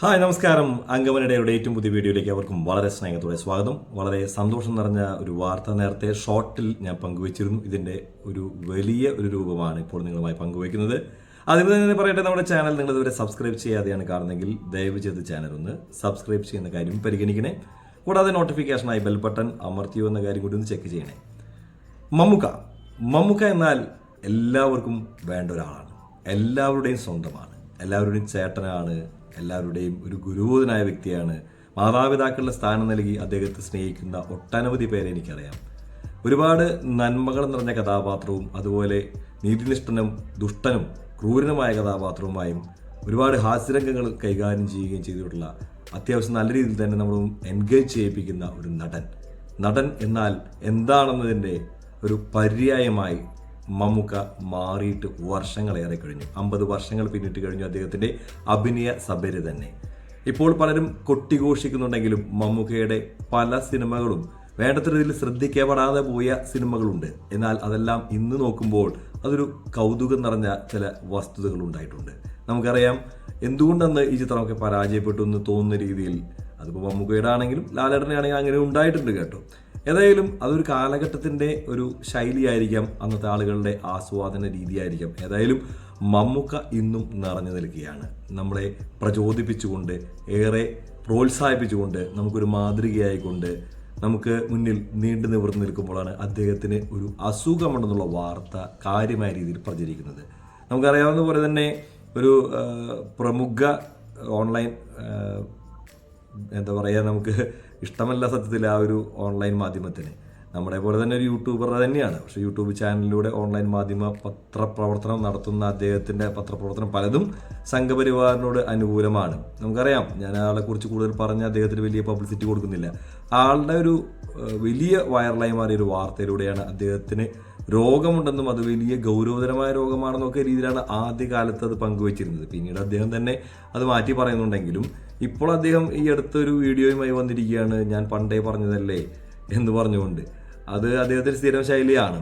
Hi നമസ്കാരം. അങ്കമനയുടെ ഏറ്റവും പുതിയ വീഡിയോയിലേക്ക് അവർക്കും വളരെ സ്നേഹത്തോടെ സ്വാഗതം. വളരെ സന്തോഷം നിറഞ്ഞ ഒരു വാർത്ത നേരത്തെ ഷോർട്ടിൽ ഞാൻ പങ്കുവച്ചിരുന്നു. ഇതിന്റെ ഒരു വലിയ ഒരു രൂപമാണ് ഇപ്പോൾ നിങ്ങളുമായി പങ്കുവയ്ക്കുന്നത്. അതിന് തന്നെ പറയട്ടെ നമ്മുടെ ചാനൽ നിങ്ങൾ ഇതുവരെ സബ്സ്ക്രൈബ് ചെയ്യാതെയാണ് കാണുന്നതെങ്കിൽ ദയവ് ചെയ്ത് ചാനൽ ഒന്ന് സബ്സ്ക്രൈബ് ചെയ്യുന്ന കാര്യം പരിഗണിക്കണേ. കൂടാതെ നോട്ടിഫിക്കേഷനായി ബെൽ ബട്ടൺ അമർത്തിയോ എന്ന കാര്യം കൂടി ഒന്ന് ചെക്ക് ചെയ്യണേ. മമ്മുക്ക. മമ്മുക്ക എന്നാൽ എല്ലാവർക്കും വേണ്ട ഒരാളാണ്. എല്ലാവരുടെയും സ്വന്തമാണ്. എല്ലാവരുടെയും ചേട്ടനാണ്. എല്ലാവരുടെയും ഒരു ഗുരുബോധനായ വ്യക്തിയാണ്. മാതാപിതാക്കളുടെ സ്ഥാനം നൽകി അദ്ദേഹത്തെ സ്നേഹിക്കുന്ന ഒട്ടനവധി പേരെ എനിക്കറിയാം. ഒരുപാട് നന്മകൾ നിറഞ്ഞ കഥാപാത്രവും അതുപോലെ നീതിനിഷ്ഠനും ദുഷ്ടനും ക്രൂരനുമായ കഥാപാത്രവുമായും ഒരുപാട് ഹാസ്യരംഗങ്ങൾ കൈകാര്യം ചെയ്യുകയും ചെയ്തിട്ടുള്ള അത്യാവശ്യം നല്ല രീതിയിൽ തന്നെ നമ്മൾ എൻഗേജ് ചെയ്യിപ്പിക്കുന്ന ഒരു നടൻ. നടൻ എന്നാൽ എന്താണെന്നതിന്റെ ഒരു പര്യായമായി മമ്മൂക്ക മാറിയിട്ട് വർഷങ്ങളേറെ കഴിഞ്ഞു. അമ്പത് വർഷങ്ങൾ പിന്നിട്ട് കഴിഞ്ഞു അദ്ദേഹത്തിന്റെ അഭിനയ സബര് തന്നെ. ഇപ്പോൾ പലരും കൊട്ടിഘോഷിക്കുന്നുണ്ടെങ്കിലും മമ്മൂക്കയുടെ പല സിനിമകളും വേണ്ടത്ര രീതിയിൽ ശ്രദ്ധിക്കപ്പെടാതെ പോയ സിനിമകളുണ്ട്. എന്നാൽ അതെല്ലാം ഇന്ന് നോക്കുമ്പോൾ അതൊരു കൗതുകം നിറഞ്ഞ ചില വസ്തുതകൾ ഉണ്ടായിട്ടുണ്ട്. നമുക്കറിയാം എന്തുകൊണ്ടെന്ന് ഈ ചിത്രമൊക്കെ പരാജയപ്പെട്ടു എന്ന് തോന്നുന്ന രീതിയിൽ അതിപ്പോൾ മമ്മൂക്കയുടെ ആണെങ്കിലും ലാലേട്ടനെ ആണെങ്കിലും അങ്ങനെ ഉണ്ടായിട്ടുണ്ട് കേട്ടോ. ഏതായാലും അതൊരു കാലഘട്ടത്തിന്റെ ഒരു ശൈലിയായിരിക്കാം അന്നത്തെ ആളുകളുടെ ആസ്വാദന രീതിയായിരിക്കാം. ഏതായാലും മമ്മുക്ക ഇന്നും നിറഞ്ഞു നിൽക്കുകയാണ്. നമ്മളെ പ്രചോദിപ്പിച്ചുകൊണ്ട് ഏറെ പ്രോത്സാഹിപ്പിച്ചുകൊണ്ട് നമുക്കൊരു മാതൃകയായിക്കൊണ്ട് നമുക്ക് മുന്നിൽ നീണ്ടു നിവർന്നു നിൽക്കുമ്പോഴാണ് അദ്ദേഹത്തിന് ഒരു അസുഖമുണ്ടെന്നുള്ള വാർത്ത കാര്യമായ രീതിയിൽ പ്രചരിക്കുന്നത്. നമുക്കറിയാവുന്ന പോലെ തന്നെ ഒരു പ്രമുഖ ഓൺലൈൻ എന്താ പറയുക നമുക്ക് ഇഷ്ടമല്ല സത്യത്തിൽ ആ ഒരു ഓൺലൈൻ മാധ്യമത്തിന്. നമ്മളെ പോലെ തന്നെ ഒരു യൂട്യൂബർ തന്നെയാണ്. പക്ഷേ യൂട്യൂബ് ചാനലിലൂടെ ഓൺലൈൻ മാധ്യമ പത്രപ്രവർത്തനം നടത്തുന്ന അദ്ദേഹത്തിന്റെ പത്രപ്രവർത്തനം പലതും സംഘപരിവാറിനോട് അനുകൂലമാണ്. നമുക്കറിയാം ഞാൻ ആളെ കുറിച്ച് കൂടുതൽ പറഞ്ഞ് അദ്ദേഹത്തിന് വലിയ പബ്ലിസിറ്റി കൊടുക്കുന്നില്ല. ആളുടെ ഒരു വലിയ വൈറലായി മാറിയ ഒരു വാർത്തയിലൂടെയാണ് അദ്ദേഹത്തിന് രോഗമുണ്ടെന്നും അത് വലിയ ഗൗരവതരമായ രോഗമാണെന്നൊക്കെ രീതിയിലാണ് ആദ്യകാലത്ത് അത് പങ്കുവച്ചിരുന്നത്. പിന്നീട് അദ്ദേഹം തന്നെ അത് മാറ്റി പറയുന്നുണ്ടെങ്കിലും ഇപ്പോൾ അദ്ദേഹം ഈ അടുത്തൊരു വീഡിയോയുമായി വന്നിരിക്കുകയാണ്. ഞാൻ പണ്ടേ പറഞ്ഞതല്ലേ എന്ന് പറഞ്ഞുകൊണ്ട്. അത് അദ്ദേഹത്തിന് സ്ഥിരം ശൈലിയാണ്.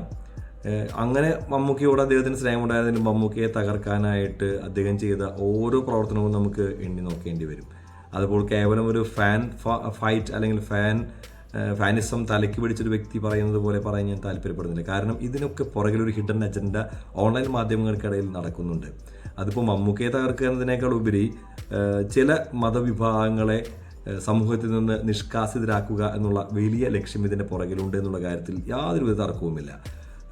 അങ്ങനെ മമ്മൂക്കയോട് അദ്ദേഹത്തിന് സ്നേഹമുണ്ടായതിന് മമ്മൂക്കയെ തകർക്കാനായിട്ട് അദ്ദേഹം ചെയ്ത ഓരോ പ്രവർത്തനവും നമുക്ക് എണ്ണി നോക്കേണ്ടി വരും. അതുപോലെ കേവലം ഒരു ഫാൻ ഫൈറ്റ് അല്ലെങ്കിൽ ഫാൻ ഫാനിസം തലയ്ക്ക് പിടിച്ചൊരു വ്യക്തി പറയുന്നത് പോലെ പറയാൻ ഞാൻ താല്പര്യപ്പെടുന്നില്ല. കാരണം ഇതിനൊക്കെ പുറകിലൊരു ഹിഡൻ അജണ്ട ഓൺലൈൻ മാധ്യമങ്ങൾക്കിടയിൽ നടക്കുന്നുണ്ട്. അതിപ്പോൾ മമ്മൂക്കയെ തകർക്കുക എന്നതിനേക്കാൾ ഉപരി ചില മതവിഭാഗങ്ങളെ സമൂഹത്തിൽ നിന്ന് നിഷ്കാസിതരാക്കുക എന്നുള്ള വലിയ ലക്ഷ്യം ഇതിന്റെ പുറകിലുണ്ട് എന്നുള്ള കാര്യത്തിൽ യാതൊരുവിധ തർക്കവുമില്ല.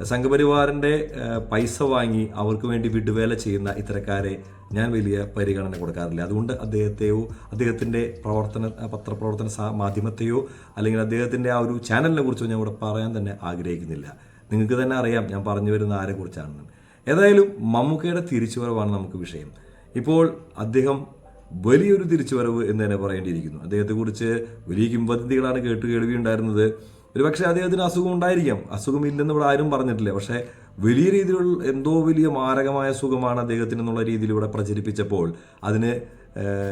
സംഘപരിവാറിന്റെ പൈസ വാങ്ങി അവർക്ക് വേണ്ടി വിടുവേല ചെയ്യുന്ന ഇത്തരക്കാരെ ഞാൻ വലിയ പരിഗണന കൊടുക്കാറില്ല. അതുകൊണ്ട് അദ്ദേഹത്തെയോ അദ്ദേഹത്തിന്റെ പ്രവർത്തന പത്രപ്രവർത്തന മാധ്യമത്തെയോ അല്ലെങ്കിൽ അദ്ദേഹത്തിന്റെ ആ ഒരു ചാനലിനെ കുറിച്ചോ ഞാൻ ഇവിടെ പറയാൻ തന്നെ ആഗ്രഹിക്കുന്നില്ല. നിങ്ങൾക്ക് തന്നെ അറിയാം ഞാൻ പറഞ്ഞു വരുന്ന ആരെക്കുറിച്ചാണെന്ന് ഏതായാലും മമ്മൂക്കയുടെ തിരിച്ചുവരവാണ് നമുക്ക് വിഷയം. ഇപ്പോൾ അദ്ദേഹം വലിയൊരു തിരിച്ചുവരവ് എന്ന് തന്നെ പറയേണ്ടിയിരിക്കുന്നു. അദ്ദേഹത്തെക്കുറിച്ച് വലിയ കിംവദന്തികളാണ് കേട്ട് കേൾവിയുണ്ടായിരുന്നത്. ഒരുപക്ഷെ അദ്ദേഹത്തിന് അസുഖം ഉണ്ടായിരിക്കാം. അസുഖം ഇല്ലെന്ന് ഇവിടെ ആരും പറഞ്ഞിട്ടില്ല. പക്ഷേ വലിയ രീതിയിലുള്ള എന്തോ വലിയ മാരകമായ സുഖമാണ് അദ്ദേഹത്തിന് എന്നുള്ള രീതിയിൽ ഇവിടെ പ്രചരിപ്പിച്ചപ്പോൾ അതിന്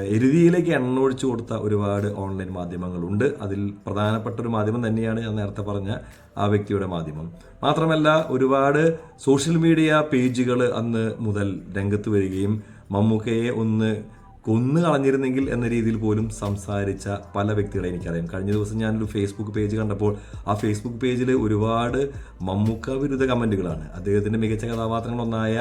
എരുതിയിലേക്ക് എണ്ണ ഒഴിച്ചു കൊടുത്ത ഒരുപാട് ഓൺലൈൻ മാധ്യമങ്ങളുണ്ട്. അതിൽ പ്രധാനപ്പെട്ട ഒരു മാധ്യമം തന്നെയാണ് ഞാൻ നേരത്തെ പറഞ്ഞ ആ വ്യക്തിയുടെ മാധ്യമം. മാത്രമല്ല ഒരുപാട് സോഷ്യൽ മീഡിയ പേജുകൾ അന്ന് മുതൽ രംഗത്ത് വരികയും മമ്മൂക്കയെ ഒന്ന് കൊന്നു കളഞ്ഞിരുന്നെങ്കിൽ എന്ന രീതിയിൽ പോലും സംസാരിച്ച പല വ്യക്തികളെ എനിക്കറിയാം. കഴിഞ്ഞ ദിവസം ഞാനൊരു ഫേസ്ബുക്ക് പേജ് കണ്ടപ്പോൾ ആ ഫേസ്ബുക്ക് പേജിൽ ഒരുപാട് മമ്മൂക്ക വിരുദ്ധ കമന്റുകളാണ് അദ്ദേഹത്തിന്റെ മികച്ച കഥാപാത്രങ്ങളൊന്നായ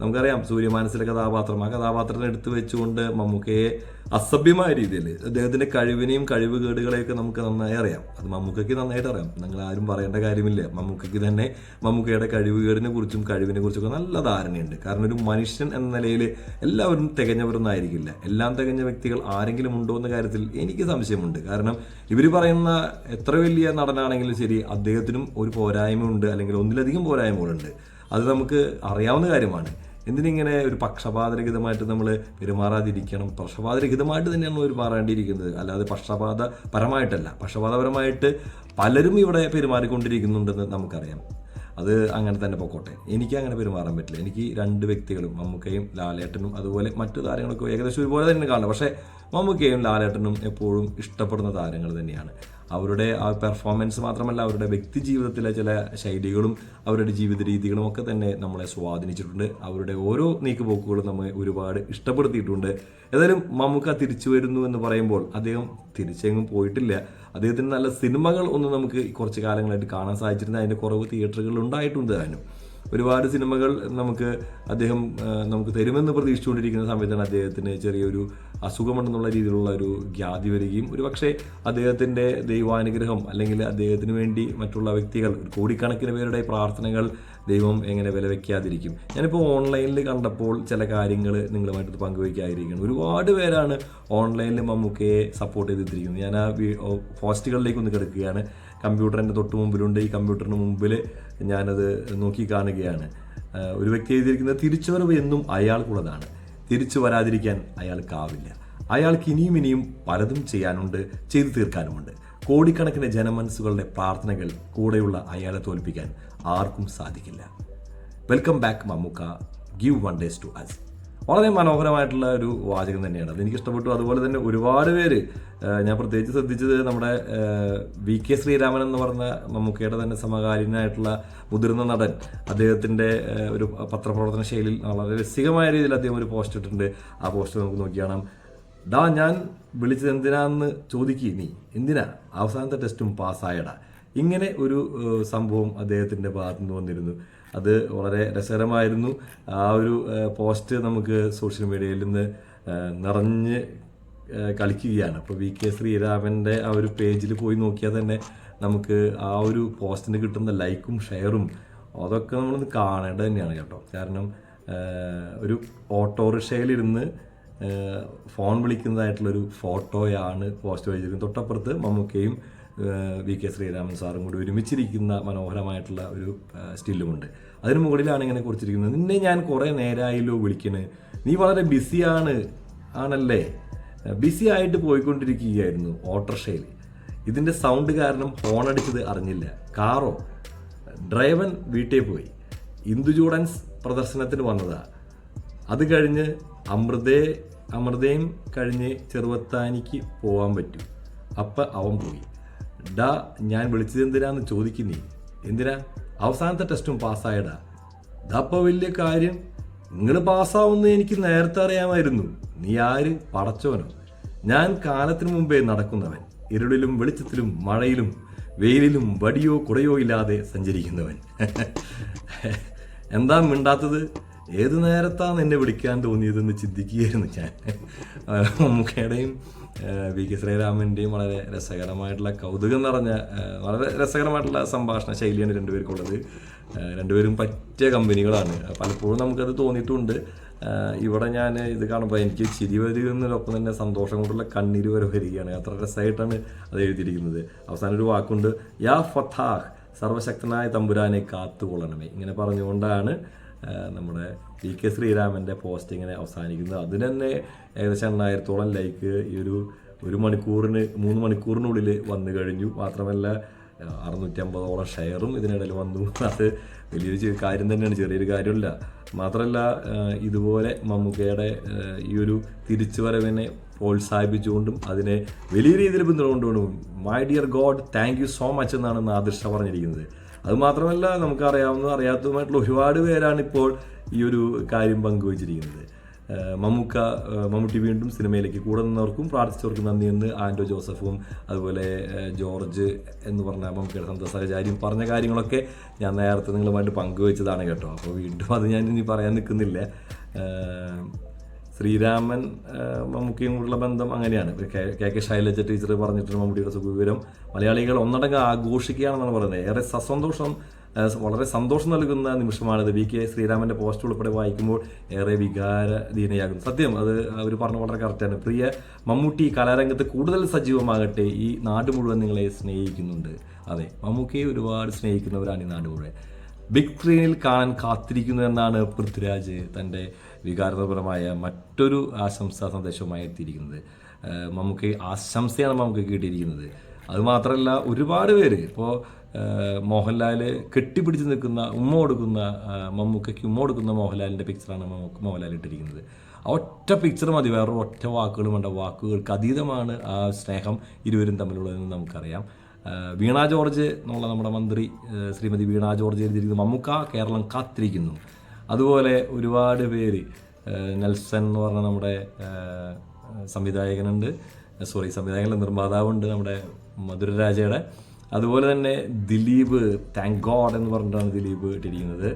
നമുക്കറിയാം സൂര്യമാനസിലെ കഥാപാത്രം. ആ കഥാപാത്രത്തെ എടുത്തു വെച്ചുകൊണ്ട് മമ്മൂക്കയെ അസഭ്യമായ രീതിയിൽ അദ്ദേഹത്തിന്റെ കഴിവിനെയും കഴിവുകേടുകളെയൊക്കെ നമുക്ക് നന്നായി അറിയാം. അത് മമ്മൂക്കയ്ക്ക് നന്നായിട്ട് അറിയാം. നിങ്ങൾ ആരും പറയേണ്ട കാര്യമില്ല. മമ്മൂക്കയ്ക്ക് തന്നെ മമ്മൂക്കയുടെ കഴിവുകേടിനെ കുറിച്ചും കഴിവിനെ കുറിച്ചൊക്കെ നല്ല ധാരണയുണ്ട്. കാരണം ഒരു മനുഷ്യൻ എന്ന നിലയിൽ എല്ലാവരും തികഞ്ഞവരൊന്നും ആയിരിക്കില്ല എല്ലാം തികഞ്ഞ വ്യക്തികൾ ആരെങ്കിലും ഉണ്ടോ എന്ന കാര്യത്തിൽ എനിക്ക് സംശയമുണ്ട്. കാരണം ഇവർ പറയുന്ന എത്ര വലിയ നടനാണെങ്കിലും ശരി അദ്ദേഹത്തിനും ഒരു പോരായ്മയുണ്ട് അല്ലെങ്കിൽ ഒന്നിലധികം പോരായ്മകളുണ്ട്. അത് നമുക്ക് അറിയാവുന്ന കാര്യമാണ്. എന്തിനിങ്ങനെ ഒരു പക്ഷപാതരഹിതമായിട്ട് നമ്മൾ പെരുമാറാതിരിക്കണം? പക്ഷപാതരഹിതമായിട്ട് തന്നെയാണ് പെരുമാറേണ്ടിയിരിക്കുന്നത് അല്ലാതെ പക്ഷപാത പരമായിട്ടല്ല പക്ഷപാതപരമായിട്ട് പലരും ഇവിടെ പെരുമാറിക്കൊണ്ടിരിക്കുന്നുണ്ടെന്ന് നമുക്കറിയാം. അത് അങ്ങനെ തന്നെ പൊക്കോട്ടെ. എനിക്ക് അങ്ങനെ പെരുമാറാൻ പറ്റില്ല. എനിക്ക് രണ്ട് വ്യക്തികളും മമ്മൂക്കയും ലാലേട്ടനും അതുപോലെ മറ്റു താരങ്ങളൊക്കെ ഏകദേശം ഒരുപോലെ തന്നെ കാണണം പക്ഷേ മമ്മൂക്കയും ലാലേട്ടനും എപ്പോഴും ഇഷ്ടപ്പെടുന്ന താരങ്ങൾ തന്നെയാണ്. അവരുടെ ആ പെർഫോമൻസ് മാത്രമല്ല അവരുടെ വ്യക്തി ജീവിതത്തിലെ ചില ശൈലികളും അവരുടെ ജീവിത രീതികളും ഒക്കെ തന്നെ നമ്മളെ സ്വാധീനിച്ചിട്ടുണ്ട്. അവരുടെ ഓരോ നീക്കുപോക്കുകളും നമ്മെ ഒരുപാട് ഇഷ്ടപ്പെടുത്തിയിട്ടുണ്ട്. ഏതായാലും മമ്മൂക്ക തിരിച്ചു വരുന്നു എന്ന് പറയുമ്പോൾ അദ്ദേഹം തിരിച്ചെങ്ങും പോയിട്ടില്ല. അദ്ദേഹത്തിന് നല്ല സിനിമകൾ ഒന്നും നമുക്ക് കുറച്ച് കാലങ്ങളായിട്ട് കാണാൻ സാധിച്ചിരുന്ന. അതിന്റെ കുറവ് തിയേറ്ററുകളിൽ ഉണ്ടായിട്ടുണ്ട്. താനും ഒരുപാട് സിനിമകൾ നമുക്ക് അദ്ദേഹം നമുക്ക് തരുമെന്ന് പ്രതീക്ഷിച്ചുകൊണ്ടിരിക്കുന്ന സമയത്താണ് അദ്ദേഹത്തിന് ചെറിയൊരു അസുഖമുണ്ടെന്നുള്ള രീതിയിലുള്ള ഒരു ഖ്യാതി വരികയും ഒരു പക്ഷേ അദ്ദേഹത്തിന്റെ ദൈവാനുഗ്രഹം അല്ലെങ്കിൽ അദ്ദേഹത്തിന് വേണ്ടി മറ്റുള്ള വ്യക്തികൾ കോടിക്കണക്കിന് പേരുടെ പ്രാർത്ഥനകൾ ദൈവം എങ്ങനെ വില വയ്ക്കാതിരിക്കും ഞാനിപ്പോൾ ഓൺലൈനിൽ കണ്ടപ്പോൾ ചില കാര്യങ്ങൾ നിങ്ങളുമായിട്ട് പങ്കുവയ്ക്കാതിരിക്കുകയാണ്. ഒരുപാട് പേരാണ് ഓൺലൈനിൽ മമ്മൂക്കയെ സപ്പോർട്ട് ചെയ്തിരിക്കുന്നത് ഞാൻ ആ പോസ്റ്റുകളിലേക്ക് ഒന്ന് കിടക്കുകയാണ്. കമ്പ്യൂട്ടറിന്റെ തൊട്ട് മുമ്പിലുണ്ട്. ഈ കമ്പ്യൂട്ടറിന് മുമ്പിൽ ഞാനത് നോക്കി കാണുകയാണ്. ഒരു വ്യക്തി എഴുതിയിരിക്കുന്നത് തിരിച്ചുവരവ് എന്നും അയാൾക്കുള്ളതാണ്. തിരിച്ചു വരാതിരിക്കാൻ അയാൾക്കാവില്ല. അയാൾക്ക് ഇനിയും ഇനിയും പലതും ചെയ്യാനുണ്ട് ചെയ്തു തീർക്കാനുമുണ്ട്. കോടിക്കണക്കിന് ജനമനസ്സുകളുടെ പ്രാർത്ഥനകൾ കൂടെയുള്ള അയാളെ തോൽപ്പിക്കാൻ ആർക്കും സാധിക്കില്ല. Welcome back Mammukka. Give one days to us വളരെ മനോഹരമായിട്ടുള്ള ഒരു വാചകം തന്നെയാണ്. അതെനിക്ക് ഇഷ്ടപ്പെട്ടു അതുപോലെ തന്നെ ഒരുപാട് പേര് ഞാൻ പ്രത്യേകിച്ച് ശ്രദ്ധിച്ചത് നമ്മുടെ വി. കെ. ശ്രീരാമൻ എന്ന് പറഞ്ഞ മമ്മൂക്കയുടെ തന്നെ സമകാലീനായിട്ടുള്ള മുതിർന്ന നടൻ. അദ്ദേഹത്തിന്റെ ഒരു പത്രപ്രവർത്തന ശൈലിയിൽ വളരെ രസികമായ രീതിയിൽ അദ്ദേഹം ഒരു പോസ്റ്റ് ഇട്ടിട്ടുണ്ട്. ആ പോസ്റ്റ് നമുക്ക് നോക്കി ഡാ ഞാൻ വിളിച്ചത് എന്തിനാന്ന് ചോദിക്കി നീ. എന്തിനാ? അവസാനത്തെ ടെസ്റ്റും പാസ്സായടാ. ഇങ്ങനെ ഒരു സംഭവം അദ്ദേഹത്തിന്റെ ഭാഗത്തുനിന്ന് വന്നിരുന്നു. അത് വളരെ രസകരമായിരുന്നു. ആ ഒരു പോസ്റ്റ് നമുക്ക് സോഷ്യൽ മീഡിയയിൽ നിന്ന് നിറഞ്ഞ് കളിക്കുകയാണ്. അപ്പോൾ വി കെ ശ്രീരാമന്റെ ആ ഒരു പേജിൽ പോയി നോക്കിയാൽ തന്നെ നമുക്ക് ആ ഒരു പോസ്റ്റിന് കിട്ടുന്ന ലൈക്കും ഷെയറും അതൊക്കെ നമ്മൾ കാണേണ്ടത് തന്നെയാണ് കേട്ടോ. കാരണം ഒരു ഓട്ടോറിക്ഷയിലിരുന്ന് ഫോൺ വിളിക്കുന്നതായിട്ടുള്ളൊരു ഫോട്ടോയാണ് പോസ്റ്റ് വഹിച്ചിരിക്കുന്നത് തൊട്ടപ്പുറത്ത് മമ്മൂക്കയും വി കെ ശ്രീരാമൻ സാറും കൂടി ഒരുമിച്ചിരിക്കുന്ന മനോഹരമായിട്ടുള്ള ഒരു സ്റ്റില്ലുമുണ്ട്. അതിന് മുകളിലാണ് ഇങ്ങനെ കുറിച്ചിരിക്കുന്നത്. നിന്നെ ഞാൻ കുറേ നേരമായല്ലോ വിളിക്കണ്. നീ വളരെ ബിസിയാണ് ആണല്ലേ? ബിസി ആയിട്ട് പോയിക്കൊണ്ടിരിക്കുകയായിരുന്നു ഓട്ടോറിക്ഷയിൽ ഇതിന്റെ സൗണ്ട് കാരണം ഹോൺ അടിച്ചത് അറിഞ്ഞില്ല. കാറോ? ഡ്രൈവൻ വീട്ടിൽ പോയി. ഇന്ദുജൂഡൻസ് പ്രദർശനത്തിന് വന്നതാ. അത് കഴിഞ്ഞ് അമൃതേ അമൃതയും കഴിഞ്ഞ് ചെറുവത്താനിക്ക് പോകാൻ പറ്റും. അപ്പം അവൻ പോയി. ഡാ ഞാൻ വിളിച്ചത് എന്തിനാന്ന് ചോദിക്കുന്നേ എന്തിനാ? അവസാനത്തെ ടെസ്റ്റും പാസ്സായടാ. ഇതപ്പോൾ വലിയ കാര്യം. നിങ്ങൾ പാസ്സാവുന്ന എനിക്ക് നേരത്തെ അറിയാമായിരുന്നു. നീ ആര്? പടച്ചവനോ. ഞാൻ കാലത്തിനു മുമ്പേ നടക്കുന്നവൻ. ഇരുളിലും വെളിച്ചത്തിലും മഴയിലും വെയിലിലും വടിയോ കുടയോ ഇല്ലാതെ സഞ്ചരിക്കുന്നവൻ. എന്താ മിണ്ടാത്തത്? ഏത് നേരത്താണ് എന്നെ വിളിക്കാൻ തോന്നിയതെന്ന് ചിന്തിക്കുകയായിരുന്നു ഞാൻ. മമ്മൂക്കയുടെയും വി കെ ശ്രീരാമന്റെയും വളരെ രസകരമായിട്ടുള്ള കൗതുകം നിറഞ്ഞ വളരെ രസകരമായിട്ടുള്ള സംഭാഷണ ശൈലിയാണ് രണ്ടുപേർക്കുള്ളത് രണ്ടുപേരും പറ്റിയ കമ്പനികളാണ്. പലപ്പോഴും നമുക്കത് തോന്നിയിട്ടുണ്ട്. ഇവിടെ ഞാൻ ഇത് കാണുമ്പോൾ എനിക്ക് ചിരി വരുന്നതിനൊപ്പം തന്നെ സന്തോഷം കൊണ്ടുള്ള കണ്ണീര് വരെ വരികയാണ്. അത്ര രസമായിട്ടാണ് അത് എഴുതിയിരിക്കുന്നത്. അവസാനം ഒരു വാക്കുണ്ട് യാ ഫത്താഹ് സർവശക്തനായ തമ്പുരാനെ കാത്തുകൊള്ളണമേ. ഇങ്ങനെ പറഞ്ഞുകൊണ്ടാണ് നമ്മുടെ പി കെ ശ്രീരാമന്റെ പോസ്റ്റ് ഇങ്ങനെ അവസാനിക്കുന്നത്. അതിന് തന്നെ ഏകദേശം എണ്ണായിരത്തോളം ലൈക്ക് ഈ ഒരു ഒരു മണിക്കൂറിന് മൂന്ന് മണിക്കൂറിനുള്ളിൽ വന്നു കഴിഞ്ഞു. മാത്രമല്ല അറുന്നൂറ്റി അമ്പതോളം ഷെയറും ഇതിനിടയിൽ വന്നു. അത് വലിയൊരു കാര്യം തന്നെയാണ്. ചെറിയൊരു കാര്യമില്ല. മാത്രമല്ല ഇതുപോലെ മമ്മൂക്കയുടെ ഈ ഒരു തിരിച്ചുവരവിനെ പ്രോത്സാഹിപ്പിച്ചുകൊണ്ടും അതിനെ വലിയ രീതിയിൽ പിന്തുണ കൊണ്ടുപോകും my dear god thank you so much എന്നാണ് നാദിർഷ പറഞ്ഞിരിക്കുന്നത്. അത് മാത്രമല്ല നമുക്ക് അറിയാവുന്ന അറിയാത്തതുമായിട്ടുള്ള ഒരുപാട് പേരാണ് ഇപ്പോൾ ഈ ഒരു കാര്യം പങ്കുവച്ചിരിക്കുന്നത്. മമ്മൂക്ക മമ്മൂട്ടി വീണ്ടും സിനിമയിലേക്ക് കൂടെ നിന്നവർക്കും പ്രാർത്ഥിച്ചവർക്കും നന്ദി എന്ന് ആൻഡോ ജോസഫും അതുപോലെ ജോർജ് എന്ന് പറഞ്ഞ മമ്മൂക്കയുടെ സന്ത സഹചാരിയും പറഞ്ഞ കാര്യങ്ങളൊക്കെ ഞാൻ നേരത്തെ നിങ്ങളുമായിട്ട് പങ്കുവച്ചതാണ് കേട്ടോ. അപ്പോൾ വീണ്ടും അത് ഞാൻ ഇനി പറയാൻ നിൽക്കുന്നില്ല. ശ്രീരാമൻ മമ്മൂക്കിയും കൂടെയുള്ള ബന്ധം അങ്ങനെയാണ്. കെ കെ ശൈലജ ടീച്ചർ പറഞ്ഞിട്ടുണ്ട് മമ്മൂട്ടിയുടെ സുഖവിവരം. മലയാളികൾ ഒന്നടങ്കം ആഘോഷിക്കുകയാണെന്നാണ് പറയുന്നത്. ഏറെ സസന്തോഷം വളരെ സന്തോഷം നൽകുന്ന നിമിഷമാണിത്. വി കെ ശ്രീരാമന്റെ പോസ്റ്റ് ഉൾപ്പെടെ വായിക്കുമ്പോൾ ഏറെ വികാരധീനയാകുന്നു സത്യം അത് അവർ പറഞ്ഞ വളരെ കറക്റ്റാണ് പ്രിയ മമ്മൂട്ടി കലാരംഗത്ത് കൂടുതൽ സജീവമാകട്ടെ ഈ നാട് മുഴുവൻ നിങ്ങളെ സ്നേഹിക്കുന്നുണ്ട്. അതെ മമ്മൂക്കിയെ ഒരുപാട് സ്നേഹിക്കുന്നവരാണ് ഈ നാട് മുഴുവൻ. ബിഗ് സ്ക്രീനിൽ കാണാൻ കാത്തിരിക്കുന്നു എന്നാണ് പൃഥ്വിരാജ് തന്റെ വികാരപരമായ മറ്റൊരു ആശംസാ സന്ദേശവുമായി എത്തിയിരിക്കുന്നത്. നമുക്ക് ആശംസയാണ് നമുക്ക് കിട്ടിയിരിക്കുന്നത്. അതുമാത്രമല്ല ഒരുപാട് പേര് ഇപ്പോൾ മോഹൻലാൽ കെട്ടിപ്പിടിച്ച് നിൽക്കുന്ന ഉമ്മ കൊടുക്കുന്ന മമ്മൂക്കയ്ക്ക് ഉമ്മ കൊടുക്കുന്ന മോഹൻലാലിന്റെ പിക്ചറാണ് മമ്മൂക്ക് മോഹൻലാൽ ഇട്ടിരിക്കുന്നത്. ഒറ്റ പിക്ചർ മതി വേറെ ഒറ്റ വാക്കുകളും വേണ്ട. വാക്കുകൾക്ക് അതീതമാണ് ആ സ്നേഹം ഇരുവരും തമ്മിലുള്ളതെന്ന് നമുക്കറിയാം. വീണ ജോർജ് എന്നുള്ള നമ്മുടെ മന്ത്രി ശ്രീമതി വീണ ജോർജ് എഴുതിയിരിക്കുന്നത് മമ്മൂക്ക കേരളം കാത്തിരിക്കുന്നു. അതുപോലെ ഒരുപാട് പേര് നെൽസൺ എന്ന് പറഞ്ഞ നമ്മുടെ സംവിധായകനുണ്ട്. സോറി സംവിധായകന്റെ നിർമ്മാതാവുണ്ട് നമ്മുടെ മധുരരാജയുടെ. അതുപോലെ തന്നെ ദിലീപ് താങ്ക് ഗോഡ് എന്ന് പറഞ്ഞിട്ടാണ് ദിലീപ് ഇട്ടിരിക്കുന്നത്.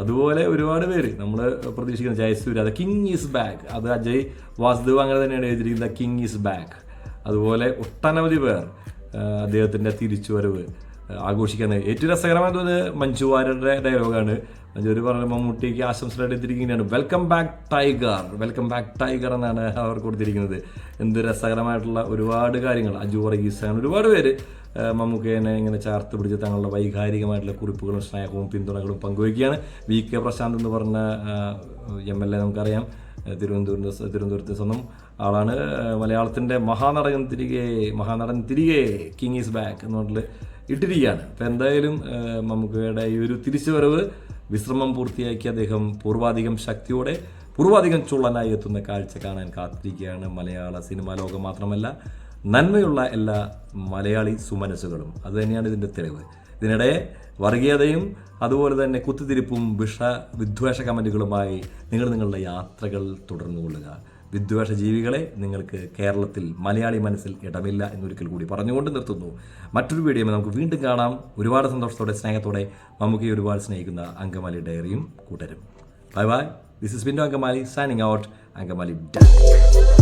അതുപോലെ ഒരുപാട് പേര് നമ്മൾ പ്രതീക്ഷിക്കുന്ന ജയസൂര്യ അത് കിങ് ഈസ് ബാക്ക് അത് അജയ് വാസുദേവ് അങ്ങനെ തന്നെയാണ് എഴുതിയിരിക്കുന്നത് കിങ് ഈസ് ബാക്ക് അതുപോലെ ഒട്ടനവധി പേർ അദ്ദേഹത്തിന്റെ തിരിച്ചുവരവ് ആഘോഷിക്കുന്നത്. ഏറ്റവും രസകരമായി മഞ്ജു വാര്യരുടെ ഡയലോഗാണ് മഞ്ജു പറഞ്ഞ മമ്മൂട്ടിക്ക് ആശംസകളായിട്ട് എത്തിയിരിക്കുകയാണ്. Welcome back tiger welcome back tiger എന്നാണ് അവർ കൊടുത്തിരിക്കുന്നത്. എന്ത് രസകരമായിട്ടുള്ള ഒരുപാട് കാര്യങ്ങൾ. അജു വർഗീസ് അങ്ങനെ ഒരുപാട് പേര് മമ്മൂക്കേനെ ഇങ്ങനെ ചേർത്ത് പിടിച്ച് തങ്ങളുടെ വൈകാരികമായിട്ടുള്ള കുറിപ്പുകളും സ്നേഹവും പിന്തുണകളും പങ്കുവയ്ക്കുകയാണ്. വി കെ പ്രശാന്ത് എന്ന് പറഞ്ഞ എം എൽ എ നമുക്കറിയാം. തിരുവനന്തപുരം തിരുവനന്തപുരത്ത് സ്വന്തം ആളാണ്. മലയാളത്തിന്റെ മഹാനടകൻ തിരികെ മഹാനടൻ തിരികെ കിങ് ഈസ് ബാക്ക് എന്ന് പറഞ്ഞിട്ട് ഇട്ടിരിക്കുകയാണ്. അപ്പോൾ എന്തായാലും മമ്മൂക്കയുടെ ഈ ഒരു തിരിച്ചുവരവ് വിശ്രമം പൂർത്തിയാക്കി അദ്ദേഹം പൂർവാധികം ശക്തിയോടെ പൂർവാധികം ചുള്ളനായി എത്തുന്ന കാഴ്ച കാണാൻ കാത്തിരിക്കുകയാണ് മലയാള സിനിമാ ലോകം മാത്രമല്ല നന്മയുള്ള എല്ലാ മലയാളി സുമനസ്സുകളും. അതുതന്നെയാണ് ഇതിന്റെ തെളിവ്. ഇതിനിടെ വർഗീയതയും അതുപോലെ തന്നെ കുത്തിത്തിരിപ്പും വിഷ വിദ്വേഷ കമന്റുകളുമായി നിങ്ങൾ നിങ്ങളുടെ യാത്രകൾ തുടർന്നുകൊള്ളുക. വിദ്വേഷ ജീവികളെ നിങ്ങൾക്ക് കേരളത്തിൽ മലയാളി മനസ്സിൽ ഇടമില്ല എന്നൊരിക്കൽ കൂടി പറഞ്ഞുകൊണ്ട് നിർത്തുന്നു. മറ്റൊരു വീഡിയോ നമുക്ക് വീണ്ടും കാണാം. ഒരുപാട് സന്തോഷത്തോടെ സ്നേഹത്തോടെ നമുക്ക് ഒരുപാട് സ്നേഹിക്കുന്ന അങ്കമാലി ഡയറിയും കൂട്ടരും. Bye bye this is Bindo Angamaly signing out Angamaly diary